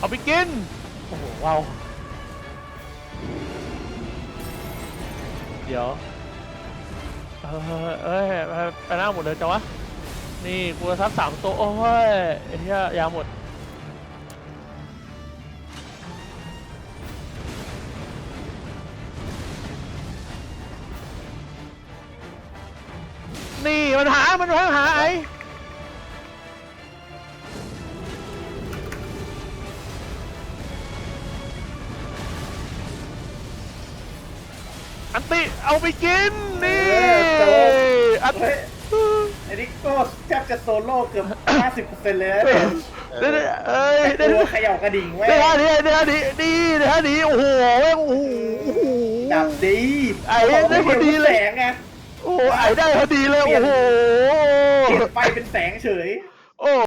เอาไปกิน โอ้โหว้าวเดี๋ยว เออเอ้ยไปไปหน้าหมดเลยจังวะ นี่กูจะทับสามตัว โอ้ยไอ้เหี้ยยาหมด นี่มันหา มันหาหาไอ้อันติเอาไปกินนี่เออจบ อันเฮ้ยไอ้นี่ก็แทบจะโซโล่เกือบ 50%เลยนะเดี๋ยวๆเอ้ยแต่เดี๋ยวตัวเขย่ากระดิ่งไว้เดี๋ยวนี้เดี๋ยวนี้ดีเดี๋ยวนี้โอ้โหแม่งโอ้โหโอ้โห ดับดีไอ้ได้พอดีเลย แสงไงโอ้โหไอ้ได้พอดีเลยโอ้โห เปลี่ยนไฟเป็นแสงเฉย โอ้